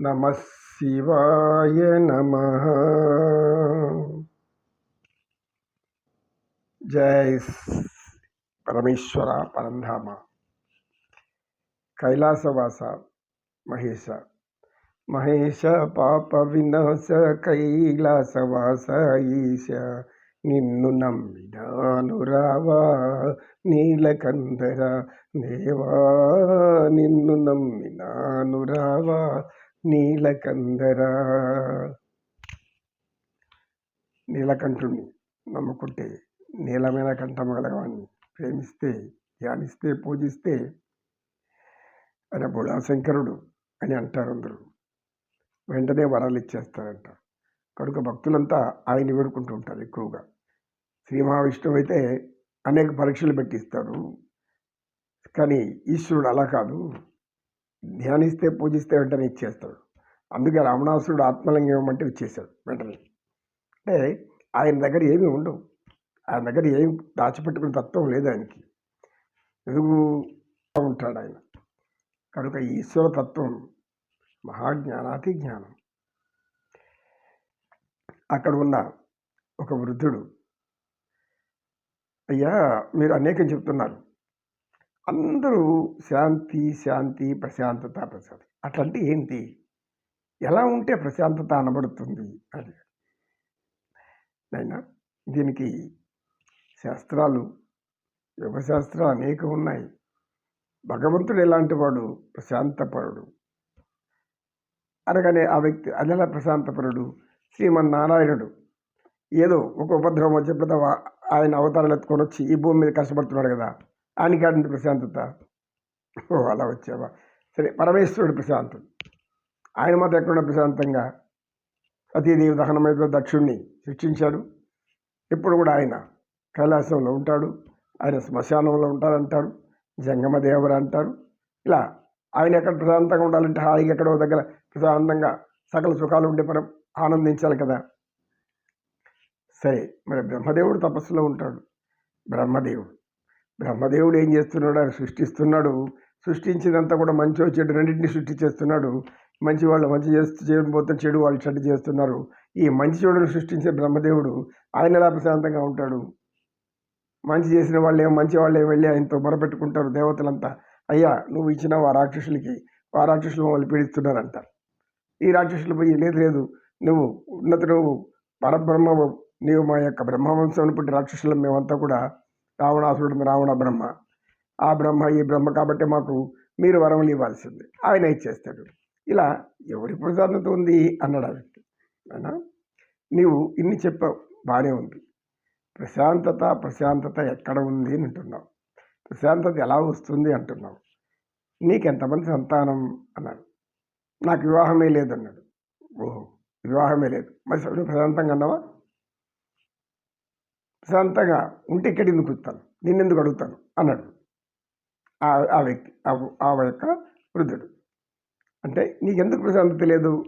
नम शिवाय नम। जय परमेश्वर परंधाम कैलासवास महेश। महेश पाप विनाश कैलासवास ईश। నిన్ను నమ్మినానురావా నీలకందర దేవా. నిన్ను నమ్మినానురావా నీలకందర. నీలకంఠుణ్ణి నమ్ముకుంటే నీలమైన కంఠం గలవాణ్ణి ప్రేమిస్తే ధ్యానిస్తే పూజిస్తే అని బుళాశంకరుడు అని అంటారు అందరూ. వెంటనే వరాలు ఇచ్చేస్తారంట. కనుక భక్తులంతా ఆయన వేడుకుంటూ ఉంటారు ఎక్కువగా. శ్రీ మహావిష్ణువు అయితే అనేక పరీక్షలు పెట్టిస్తారు కానీ ఈశ్వరుడు అలా కాదు. ధ్యానిస్తే పూజిస్తే వెంటనే ఇచ్చేస్తాడు. అందుకే రావణాసురుడు ఆత్మలింగం ఇవ్వమంటే ఇచ్చేశాడు వెంటనే. అంటే ఆయన దగ్గర ఏమీ ఉండవు. ఆయన దగ్గర ఏం దాచిపెట్టుకునే తత్వం లేదు ఆయనకి. ఎదుగు ఉంటాడు ఆయన. కనుక ఈశ్వర తత్వం మహాజ్ఞానాతి జ్ఞానం. అక్కడ ఉన్న ఒక వృద్ధుడు. అయ్యా మీరు అనేకం చెప్తున్నారు. అందరూ శాంతి శాంతి ప్రశాంతత ప్రశాంతి. అట్లాంటి ఏంటి? ఎలా ఉంటే ప్రశాంతత అనబడుతుంది? అని. నైనా దీనికి శాస్త్రాలు యోగశాస్త్రాలు అనేకం ఉన్నాయి. భగవంతుడు ఎలాంటి వాడు? ప్రశాంతపరుడు. అనగానే ఆ వ్యక్తి అదెలా ప్రశాంతపరుడు? శ్రీమన్నారాయణుడు. ఏదో ఒక ఉపద్రవం వచ్చేప్పుడు ఆయన అవతారాలు ఎత్తుకొని వచ్చి ఈ భూమి మీద కష్టపడుతున్నాడు కదా. ఆయనకి ఆడింది ప్రశాంతత. ఓ అలా వచ్చావా? సరే పరమేశ్వరుడు ప్రశాంతుడు. ఆయన మాత్రం ఎక్కడ ప్రశాంతంగా? సతీదేవి దహనమైన దక్షుణ్ణి సృష్టించాడు ఇప్పుడు కూడా ఆయన కైలాసంలో ఉంటాడు. ఆయన శ్మశానంలో ఉంటారంటారు జంగమదేవర అంటారు. ఇలా ఆయన ఎక్కడ ప్రశాంతంగా ఉండాలంటే హాయిగా ఎక్కడో దగ్గర ప్రశాంతంగా సకల సుఖాలు ఉండే పరం ఆనందించాలి కదా. సరే మరి బ్రహ్మదేవుడు తపస్సులో ఉంటాడు. బ్రహ్మదేవుడు బ్రహ్మదేవుడు ఏం చేస్తున్నాడు? ఆయన సృష్టిస్తున్నాడు. సృష్టించినంత కూడా మంచి చెడు రెండింటిని సృష్టి చేస్తున్నాడు. మంచి వాళ్ళు మంచి చేస్తూ చేయబోతే చెడు వాళ్ళు చెడు చేస్తున్నారు. ఈ మంచి చెడును సృష్టించే బ్రహ్మదేవుడు ఆయన ఎలా ప్రశాంతంగా ఉంటాడు. మంచి చేసిన వాళ్ళే మంచి వాళ్ళే వెళ్ళి ఆయనతో మొరపెట్టుకుంటారు దేవతలంతా. అయ్యా నువ్వు ఇచ్చిన ఆ రాక్షసులకి ఆ రాక్షసులు మమ్మల్ని పీడిస్తున్నారంట. ఈ రాక్షసులు పోయి లేదు లేదు నువ్వు ఉన్నత నువ్వు పరబ్రహ్మ నీవు మా యొక్క బ్రహ్మవంశం పుట్టి రాక్షసులు మేమంతా కూడా రావణాసురుడు రావణ బ్రహ్మ. ఆ బ్రహ్మ ఈ బ్రహ్మ కాబట్టి మాకు మీరు వరములు ఇవ్వాల్సింది. ఆయన ఇచ్చేస్తాడు. ఇలా ఎవరి ప్రశాంతత ఉంది? అన్నాడు ఆ వ్యక్తి. అయినా నీవు ఇన్ని చెప్పావు బాగానే ఉంది. ప్రశాంతత ప్రశాంతత ఎక్కడ ఉంది అని అంటున్నావు. ప్రశాంతత ఎలా వస్తుంది అంటున్నావు. నీకు ఎంతమంది సంతానం? అన్నాడు. నాకు వివాహమే లేదన్నాడు. ఓహో. వివాహమే లేదు మరి సరే ప్రశాంతంగా అన్నావా ప్రశాంతంగా ఉంటే ఇక్కడ ఎందుకు వస్తాను? నిన్నెందుకు అడుగుతాను? అన్నాడు. ఆ వ్యక్తి ఆ- ఆ యొక్క వృద్ధుడు. అంటే నీకెందుకు ప్రశాంతత లేదు?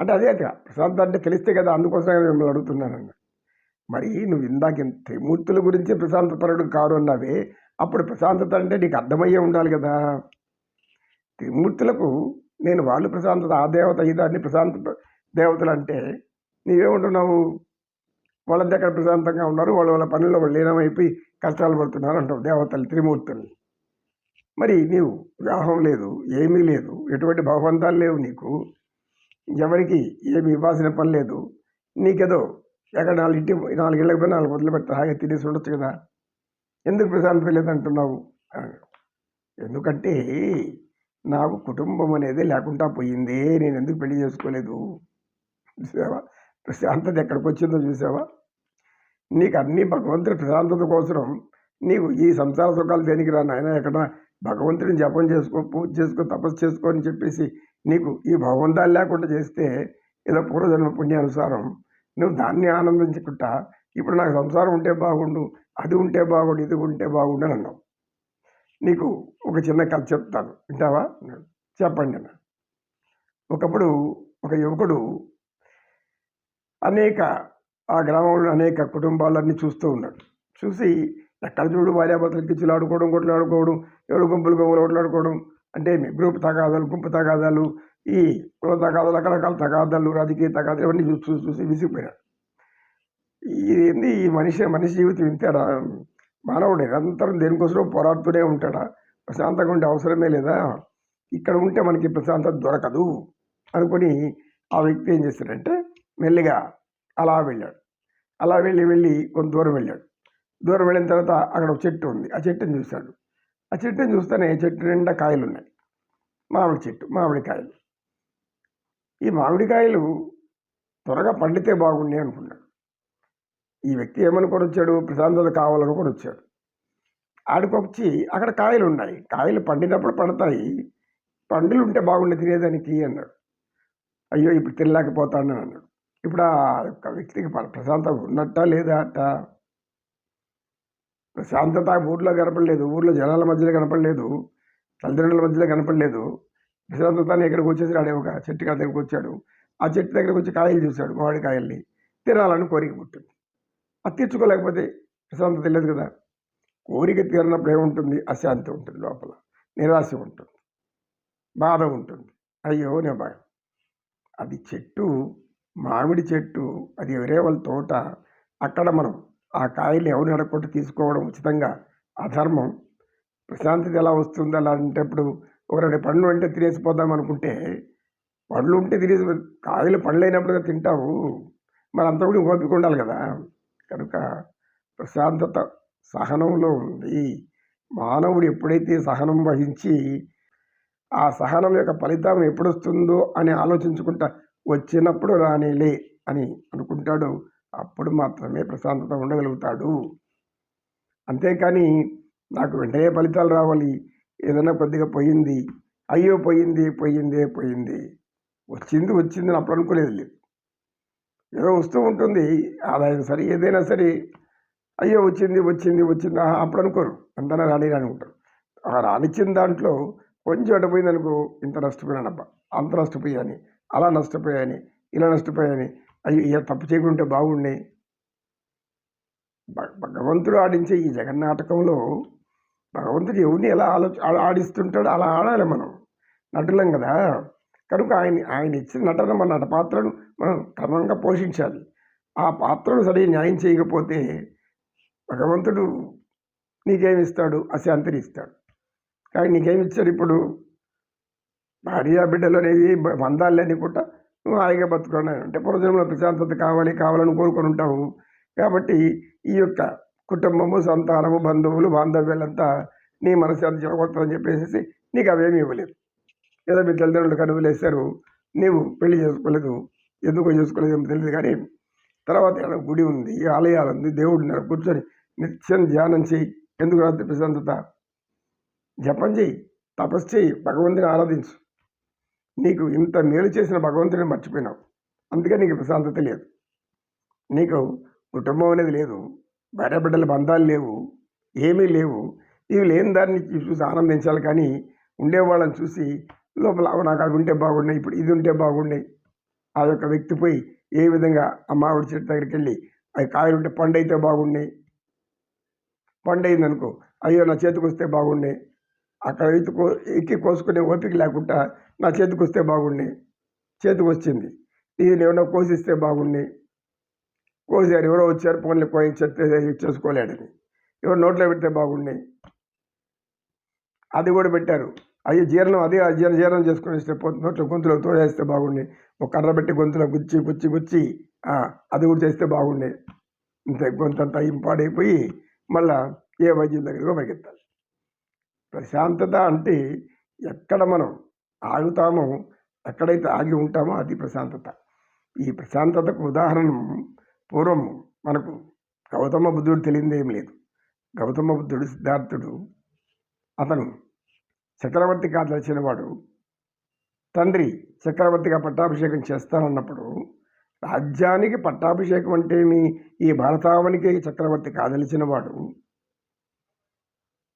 అంటే అదే అదే ప్రశాంతత అంటే తెలిస్తే కదా అందుకోసం మిమ్మల్ని అడుగుతున్నానన్న మరి నువ్వు ఇందాక త్రిమూర్తుల గురించి ప్రశాంత పరుడు కారు అన్నావే అప్పుడు ప్రశాంతత అంటే నీకు అర్థమయ్యే ఉండాలి కదా. త్రిమూర్తులకు నేను వాళ్ళు ప్రశాంతత ఆ దేవత ఈ దాన్ని ప్రశాంత దేవతలు అంటే నీవేమంటున్నావు? వాళ్ళంతా అక్కడ ప్రశాంతంగా ఉన్నారు. వాళ్ళ వాళ్ళ పనుల్లో వాళ్ళు లీనమైపోయి కష్టాలు పడుతున్నారు అంటావు దేవతలు త్రిమూర్తులు. మరి నీవు వివాహం లేదు ఏమీ లేదు ఎటువంటి భగవంతాలు లేవు నీకు. ఎవరికి ఏమి ఇవ్వాల్సిన పని లేదు. నీకేదో ఎక్కడ నాలుగు ఇంటి నాలుగు పోయి నాలుగు వదిలి పెట్టి హాయిగా తినేసి ఉండొచ్చు కదా. ఎందుకు ప్రశాంతత లేదంటున్నావు? అంటున్నావు ఎందుకంటే నాకు కుటుంబం అనేది లేకుండా పోయిందే. నేను ఎందుకు పెళ్ళి చేసుకోలేదు? చూసావా? ప్రశాంతత ఎక్కడికి వచ్చిందో చూసావా? నీకు అన్ని భగవంతుడి ప్రశాంతత కోసం నీకు ఈ సంసార సుఖాలు దేనికి రా నాయన? ఎక్కడ భగవంతుడిని జపం చేసుకో పూజ చేసుకో తపస్సు చేసుకో అని చెప్పేసి నీకు ఈ భగవంతాలు లేకుండా చేస్తే ఏదో పూర్వజన్మ పుణ్యానుసారం నువ్వు దాన్ని ఆనందించుకుంటా. ఇప్పుడు నాకు సంసారం ఉంటే బాగుండు అది ఉంటే బాగుండు ఇది ఉంటే బాగుండు అని అన్నావు. నీకు ఒక చిన్న కథ చెప్తాను. వింటావా? చెప్పండి అన్న. ఒకప్పుడు ఒక యువకుడు అనేక ఆ గ్రామంలో అనేక కుటుంబాలన్నీ చూస్తూ ఉన్నాడు. చూసి ఎక్కడ చూడు భార్యాభర్తలకి చిలాడుకోవడం కొట్లాడుకోవడం కొట్లు ఏడు గుంపులు గుంపులు కొట్లాడుకోవడం అంటే గ్రూప్ తగాదాలు గుంపు తగాదాలు ఈ కుల తగాదాలు రకరకాల తగాదాలు రాజకీయ తగాదాలు ఇవన్నీ చూసి చూసి చూసి విసిగిపోయినాడు. ఇది ఏంది ఈ మనిషి మనిషి జీవితం ఇంతేడా మానవుడు నిరంతరం దేనికోసం పోరాడుతూనే ఉంటాడా? ప్రశాంతంగా ఉండే అవసరమే లేదా? ఇక్కడ ఉంటే మనకి ప్రశాంతత దొరకదు అనుకొని ఆ వ్యక్తి ఏం చేస్తాడంటే మెల్లిగా అలా వెళ్ళాడు. అలా వెళ్ళి వెళ్ళి కొంత దూరం వెళ్ళాడు. దూరం వెళ్ళిన తర్వాత అక్కడ ఒక చెట్టు ఉంది. ఆ చెట్టుని చూశాడు. ఆ చెట్టుని చూస్తేనే చెట్టు నిండా కాయలు ఉన్నాయి. మామిడి చెట్టు మామిడికాయలు ఈ మామిడికాయలు త్వరగా పండితే బాగుండే అనుకున్నాడు. ఈ వ్యక్తి ఏమనుకొని వచ్చాడు? ప్రశాంతత కావాలనుకొని వచ్చాడు. ఆడికొచ్చి అక్కడ కాయలు ఉన్నాయి. కాయలు పండినప్పుడు పడతాయి. పండులు ఉంటే బాగుండే తినేదానికి అన్నాడు. అయ్యో ఇప్పుడు తినలేకపోతాను అన్నాడు. ఇప్పుడు ఆ యొక్క వ్యక్తికి ప్రశాంతత ఉన్నట్ట లేదా అట్ట ప్రశాంతత ఊర్లో కనపడలేదు. ఊర్లో జనాల మధ్యలో కనపడలేదు. తల్లిదండ్రుల మధ్యలో కనపడలేదు. ప్రశాంతతని ఎక్కడికి వచ్చేసి ఆడే ఒక చెట్టు కాడ దగ్గరికి వచ్చాడు. ఆ చెట్టు దగ్గరికి వచ్చి కాయలు చూశాడు మామిడి కాయల్ని. తినాలని కోరిక పుట్టింది. అది తీర్చుకోలేకపోతే ప్రశాంతత లేదు కదా. కోరిక తీరినప్పుడు ఏముంటుంది? అశాంతి ఉంటుంది లోపల. నిరాశ ఉంటుంది. బాధ ఉంటుంది. అయ్యో నేను అది చెట్టు మామిడి చెట్టు అది వేరే వాళ్ళ తోట అక్కడ మనం ఆ కాయలు ఎవరిని అడగకుండా తీసుకోవడం ఉచితంగా అధర్మం ప్రశాంతత ఎలా వస్తుంది అలాంటప్పుడు ఒక రెండు పండ్లు అంటే తినేసిపోదాం అనుకుంటే పండ్లు ఉంటే తినేసి కాయలు పండ్లు అయినప్పుడు తింటావు. మరి అంత కూడా ఓపిక ఉండాలి కదా. కనుక ప్రశాంతత సహనంలో ఉంది. మానవుడు ఎప్పుడైతే సహనం వహించి ఆ సహనం యొక్క ఫలితం ఎప్పుడు వస్తుందో అని ఆలోచించుకుంటా వచ్చినప్పుడు రానిలే అని అనుకుంటాడు. అప్పుడు మాత్రమే ప్రశాంతత ఉండగలుగుతాడు. అంతేకాని నాకు వెంటనే ఫలితాలు రావాలి. ఏదైనా కొద్దిగా పోయింది. అయ్యో పోయింది పోయిందే పోయింది. వచ్చింది వచ్చింది అని అప్పుడు అనుకోలేదు. లేదు ఏదో వస్తూ ఉంటుంది. ఆదాయం సరే ఏదైనా సరే. అయ్యో వచ్చింది వచ్చింది వచ్చింది. ఆహా, అప్పుడు అనుకోరు. అంతనా రాని రాని ఉంటారు ఆ రానిచ్చిన దాంట్లో కొంచెం అటు అనుకో ఇంత నష్టపోయానబ్బా అంత నష్టపోయాని. అలా నష్టపోయాని ఇలా నష్టపోయాని అయ్యో ఏ తప్పు చేయకుండా ఉంటే బాగుండే భగవంతుడు ఆడించే ఈ జగన్నాటకంలో భగవంతుడు ఎవరిని ఎలా ఆలో ఆడిస్తుంటాడో అలా ఆడాలి మనం. నటులం కదా. కనుక ఆయన ఆయన ఇచ్చిన నటన మన నట పాత్రను మనం క్రమంగా పోషించాలి. ఆ పాత్రను సరి న్యాయం చేయకపోతే భగవంతుడు నీకేమిస్తాడు అశాంతిని ఇస్తాడు. కానీ నీకేమిచ్చాడు ఇప్పుడు? భార్య బిడ్డలు అనేది బ- లేని పుట్ట నువ్వు హాయిగా బతుకున్నాను అంటే పూర్వజన్మలో ప్రశాంతత కావాలి కావాలని కోరుకొని ఉంటావు. కాబట్టి ఈ యొక్క కుటుంబము సంతానము బంధువులు బాంధవ్యాలంతా నీ మనశ్శాంతి చెడగొడతారని చెప్పేసి నీకు అవేమీ ఇవ్వలేదు. ఏదో మీ తల్లిదండ్రులు కనువలేశారు నీవు పెళ్ళి చేసుకోలేదు ఎందుకో చేసుకోలేదు ఏమో తెలియదు కానీ తర్వాత గుడి ఉంది ఆలయాలు ఉంది దేవుడు ఉన్నారు కూర్చొని నిత్యం ధ్యానం చేయి ఎందుకు రాత్రి ప్రశాంతత? జపం చేయి తపస్సు చేయి భగవంతుని ఆరాధించు. నీకు ఇంత మేలు చేసిన భగవంతుని మర్చిపోయినావు. అందుకే నీకు ప్రశాంతత లేదు. నీకు కుటుంబం అనేది లేదు. భార్య బిడ్డల బంధాలు లేవు. ఏమీ లేవు. ఇవి లేని దాన్ని చూసి ఆనందించాలి కానీ ఉండేవాళ్ళని చూసి లోపల నాకు అవి ఉంటే బాగున్నాయి ఇప్పుడు ఇది ఉంటే బాగున్నాయి. ఆ యొక్క వ్యక్తి పోయి ఏ విధంగా ఆ మామిడి చెట్టు దగ్గరికి వెళ్ళి అవి కాయలు ఉంటే పండు అయితే బాగున్నాయి. పండు అయిందనుకో అయ్యో నా చేతికి వస్తే బాగుండే అక్కడ ఇటు కో ఎక్కి కోసుకునే ఓపిక లేకుండా నా చేతికి వస్తే బాగుండే. చేతికి వచ్చింది. ఇది ఏమైనా కోసిస్తే బాగుండే. కోసారు ఎవరో వచ్చారు ఫోన్లు కోయించేస్తే చేసుకోలేడని. ఎవరు నోట్లో పెడితే బాగుండే. అది కూడా పెట్టారు. అయ్యో జీర్ణం అదే జీర్ణ జీర్ణం చేసుకుని నోట్లో గొంతులో తోసేస్తే బాగుండే. ఒక కర్ర పెట్టి గొంతులో గుచ్చి గుచ్చి గుచ్చి అది కూడా చేస్తే బాగుండే. ఇంత గొంతంతా ఇంపాడైపోయి మళ్ళా ఏ వైద్యం దగ్గరకు పరిగెత్తాలి. ప్రశాంతత అంటే ఎక్కడ మనం ఆగుతామో ఎక్కడైతే ఆగి ఉంటామో అది ప్రశాంతత. ఈ ప్రశాంతతకు ఉదాహరణ పూర్వం మనకు గౌతమ బుద్ధుడు తెలియదు ఏం లేదు. గౌతమ బుద్ధుడు సిద్ధార్థుడు అతను చక్రవర్తి కాదలిచిన వాడు తండ్రి చక్రవర్తిగా పట్టాభిషేకం చేస్తానన్నప్పుడు రాజ్యానికి పట్టాభిషేకం అంటే మీ ఈ భారతావనికి చక్రవర్తి కాదలిచిన వాడు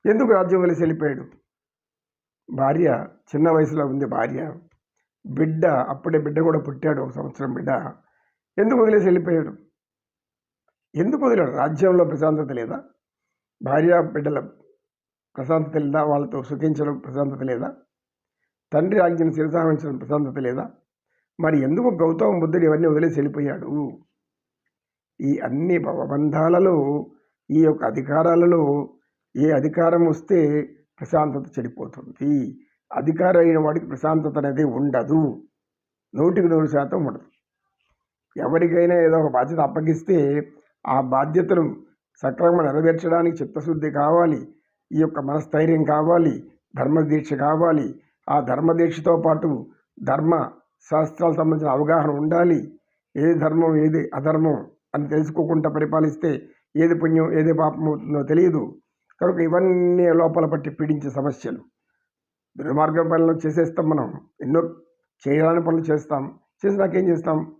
ఎందుకు రాజ్యం వలసి వెళ్ళిపోయాడు? భార్య చిన్న వయసులో ఉంది భార్య. బిడ్డ అప్పుడే బిడ్డ కూడా పుట్టాడు ఒక సంవత్సరం బిడ్డ. ఎందుకు వదిలేసి వెళ్ళిపోయాడు? ఎందుకు వదిలాడు? రాజ్యంలో ప్రశాంతత లేదా? భార్య బిడ్డల ప్రశాంతత లేదా? వాళ్ళతో సుఖించడం ప్రశాంతత లేదా? తండ్రి ఆజ్ఞను శిరసాహించడం ప్రశాంతత లేదా? మరి ఎందుకు గౌతమ బుద్ధుడు ఇవన్నీ వదిలేసి వెళ్ళిపోయాడు? ఈ అన్ని భవబంధాలలో ఈ యొక్క అధికారాలలో ఏ అధికారం వస్తే ప్రశాంతత చెడిపోతుంది. అధికారం అయిన వాడికి ప్రశాంతత అనేది ఉండదు. నూటికి నూరు శాతం ఉండదు. ఎవరికైనా ఏదో ఒక బాధ్యత అప్పగిస్తే ఆ బాధ్యతను సక్రమంగా నెరవేర్చడానికి చిత్తశుద్ధి కావాలి. ఈ యొక్క మనస్థైర్యం కావాలి. ధర్మదీక్ష కావాలి. ఆ ధర్మదీక్షతో పాటు ధర్మ శాస్త్రాలకు సంబంధించిన అవగాహన ఉండాలి. ఏది ధర్మం ఏది అధర్మం అని తెలుసుకోకుండా పరిపాలిస్తే ఏది పుణ్యం ఏది పాపం అవుతుందో తెలియదు. కనుక ఇవన్నీ లోపల పట్టి పీడించే సమస్యలు. దుర్మార్గం పనులు చేసేస్తాం మనం. ఎన్నో చేయడానికి పనులు చేస్తాం. చేసినాక ఏం చేస్తాం?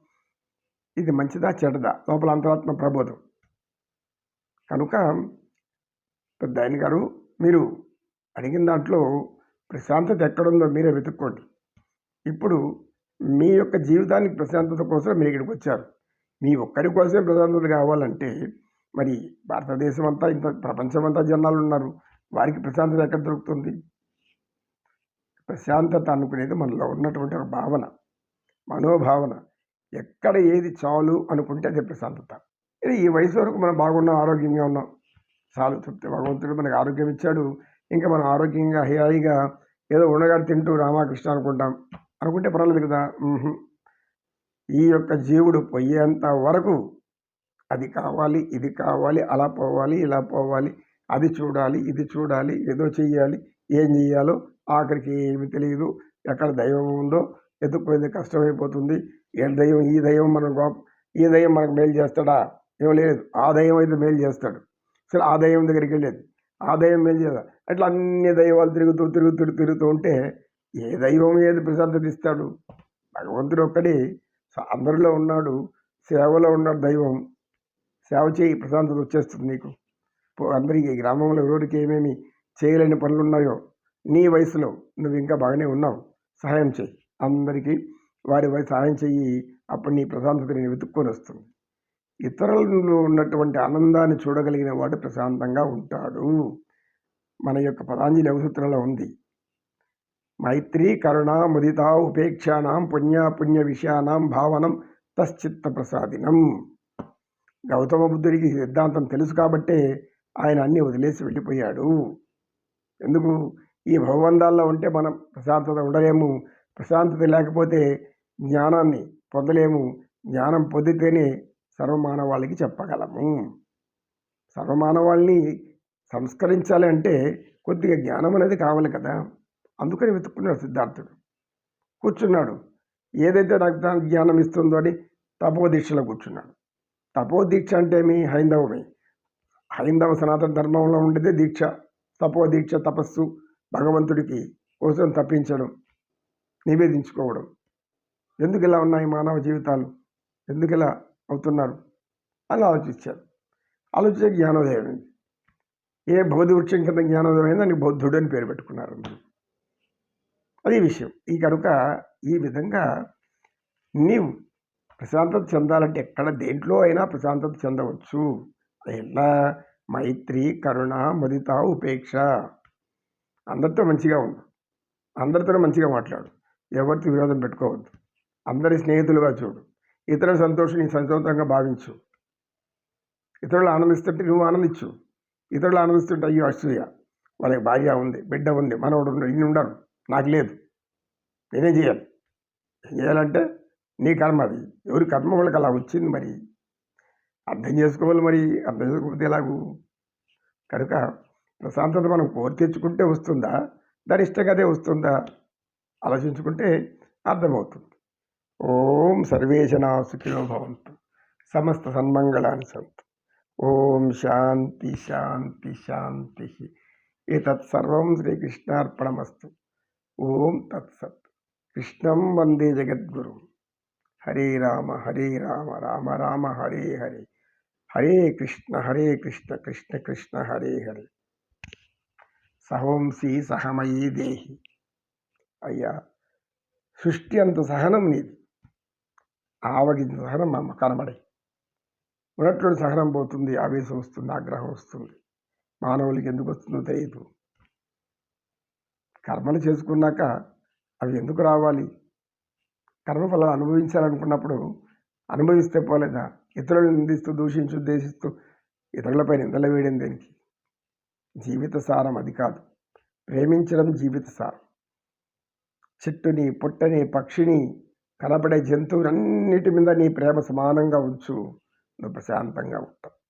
ఇది మంచిదా చెడ్డదా? లోపల అంతరాత్మ ప్రబోధం. కనుక పెద్ద ఆయన గారు మీరు అడిగిన దాంట్లో ప్రశాంతత ఎక్కడుందో మీరే వెతుక్కోండి. ఇప్పుడు మీ యొక్క జీవితానికి ప్రశాంతత కోసం మీరు ఇక్కడికి వచ్చారు. మీ ఒక్కరి కోసమే ప్రశాంతత కావాలంటే మరి భారతదేశం అంతా ఇంత ప్రపంచం అంతా జనాలు ఉన్నారు వారికి ప్రశాంతత ఎక్కడ దొరుకుతుంది? ప్రశాంతత అనుకునేది మనలో ఉన్నటువంటి ఒక భావన మనోభావన. ఎక్కడ ఏది చాలు అనుకుంటే అదే ప్రశాంతత. ఇది ఈ వయసు వరకు మనం బాగున్నాం ఆరోగ్యంగా ఉన్నాం. చాలు చెప్తే భగవంతుడు మనకు ఆరోగ్యం ఇచ్చాడు. ఇంకా మనం ఆరోగ్యంగా హాయిగా ఏదో ఉండగాడు తింటూ రామకృష్ణ అనుకుంటాం. అనుకుంటే పర్వాలేదు కదా? ఈ యొక్క జీవుడు పోయేంత వరకు అది కావాలి ఇది కావాలి అలా పోవాలి ఇలా పోవాలి అది చూడాలి ఇది చూడాలి ఏదో చెయ్యాలి ఏం చెయ్యాలో ఆఖరికి ఏమి తెలియదు ఎక్కడ దైవం ఉందో ఎత్తుకుపోయింది కష్టమైపోతుంది. ఏ దైవం ఈ దైవం మనం గొప్ప ఈ దైవం మనకు మేలు చేస్తాడా? ఏం లేదు. ఆ దైవం అయితే మేలు చేస్తాడు. సరే ఆ దైవం దగ్గరికి వెళ్ళేది. ఆ దైవం మేలు చేస్తా అట్లా అన్ని దైవాలు తిరుగుతూ తిరుగుతూ తిరుగుతూ ఉంటే ఏ దైవం ఏది ప్రశాంతత ఇస్తాడు? భగవంతుడు ఒక్కడే. అందరిలో ఉన్నాడు సేవలో ఉన్నాడు దైవం. సేవ చేయి ప్రశాంతత వచ్చేస్తుంది నీకు. అందరికీ ఈ గ్రామంలో ఎవరికి ఏమేమి చేయలేని పనులు ఉన్నాయో నీ వయసులో నువ్వు ఇంకా బాగానే ఉన్నావు. సహాయం చేయి. అందరికీ వారి వయసు సహాయం చెయ్యి అప్పుడు నీ ప్రశాంతత నేను వెతుక్కొని వస్తుంది. ఇతరులలో ఉన్నటువంటి ఆనందాన్ని చూడగలిగిన వాడు ప్రశాంతంగా ఉంటాడు. మన యొక్క పతాంజలి అవసూత్రంలో ఉంది. మైత్రి కరుణ ముదిత ఉపేక్షానాం పుణ్యాపుణ్య విషయానాం భావనం తశ్చిత్త ప్రసాదినం గౌతమ బుద్ధుడికి సిద్ధాంతం తెలుసు కాబట్టే ఆయన అన్నీ వదిలేసి వెళ్ళిపోయాడు. ఎందుకు? ఈ భగవందాల్లో ఉంటే మనం ప్రశాంతత ఉండలేము. ప్రశాంతత లేకపోతే జ్ఞానాన్ని పొందలేము. జ్ఞానం పొందితేనే సర్వమానవాళికి చెప్పగలము. సర్వమానవాళ్ళని సంస్కరించాలి అంటే కొద్దిగా జ్ఞానం అనేది కావాలి కదా. అందుకని వెతుక్కున్నాడు సిద్ధార్థుడు కూర్చున్నాడు. ఏదైతే నాకు జ్ఞానం ఇస్తుందో అని తపోదీక్షలో కూర్చున్నాడు. తపోదీక్ష అంటే మీ హైందవమే. హైందవ సనాతన ధర్మంలో ఉండేదే దీక్ష. తపోదీక్ష తపస్సు భగవంతుడికి కోసం తప్పించడం నివేదించుకోవడం. ఎందుకు ఇలా ఉన్నాయి మానవ జీవితాలు? ఎందుకు ఇలా అవుతున్నారు? అని ఆలోచించారు. ఆలోచించే జ్ఞానోదయం అయింది ఏ బౌద్ధ వృక్షం కింద జ్ఞానోదయం అయింది దానికి బౌద్ధుడు అని పేరు పెట్టుకున్నారు అది విషయం. ఈ కనుక ఈ విధంగా నీవు ప్రశాంతత చెందాలంటే ఎక్కడ దేంట్లో అయినా ప్రశాంతత చెందవచ్చు. అది ఎలా? మైత్రి కరుణ ముదిత ఉపేక్ష. అందరితో మంచిగా ఉండు. అందరితో మంచిగా మాట్లాడు. ఎవరితో విరోధం పెట్టుకోవద్దు. అందరి స్నేహితులుగా చూడు. ఇతరుల సంతోషం నీ సంతోషంగా భావించు. ఇతరులు ఆనందిస్తుంటే నువ్వు ఆనందించు. ఇతరులు ఆనందిస్తుంటే అయ్యో అసూయ. వాళ్ళకి భార్య ఉంది బిడ్డ ఉంది మనవడు ఇన్ని ఉండరు. నాకు లేదు. నేనేం చేయాలి? ఏం చేయాలంటే నీ కర్మ అది. ఎవరి కర్మ వాళ్ళకి అలా వచ్చింది మరి? అర్థం చేసుకోవాలి మరి. అర్థం చేసుకోకపోతే ఎలాగూ? కనుక ప్రశాంతత మనం కోరి తెచ్చుకుంటే వస్తుందా? దాని ఇష్టంగానే వస్తుందా? ఆలోచించుకుంటే అర్థమవుతుంది. ఓం సర్వేజనా సుఖినో భవంతు. సమస్త సన్మంగళాన్ని సంతు. ఓం శాంతి శాంతి శాంతి. ఏతత్ సర్వం శ్రీకృష్ణార్పణమస్తు. ఓం తత్సత్. కృష్ణం వందే జగద్గురు. హరే రామ హరే రామ రామ రామ హరే హరే. హరే కృష్ణ హరే కృష్ణ కృష్ణ కృష్ణ హరే హరే. సహోంసి సహమయీ దేహి. అయ్యా సృష్టి అంత సహనం నీది. ఆవగింత సహనం మా కనబడే. ఉన్నట్లు సహనం పోతుంది ఆవేశం వస్తుంది ఆగ్రహం వస్తుంది. మానవులకి ఎందుకు వస్తుందో తెలియదు. కర్మలు చేసుకున్నాక అవి ఎందుకు రావాలి? కర్మఫలాలు అనుభవించాలనుకున్నప్పుడు అనుభవిస్తే పోలేదా? ఇతరులను నిందిస్తూ దూషించు ఉద్దేశిస్తూ ఇతరులపై నిందలు వేయడం దేనికి? జీవిత సారం అది కాదు. ప్రేమించడం జీవిత సారం. చెట్టుని పుట్టని పక్షిని కనపడే జంతువులన్నిటి మీద నీ ప్రేమ సమానంగా ఉంచు. నువ్వు ప్రశాంతంగా ఉంటావు.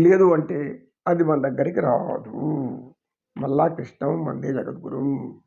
లేదు అంటే అది మన దగ్గరికి రాదు. మళ్ళా కృష్ణం మందే జగద్గురు.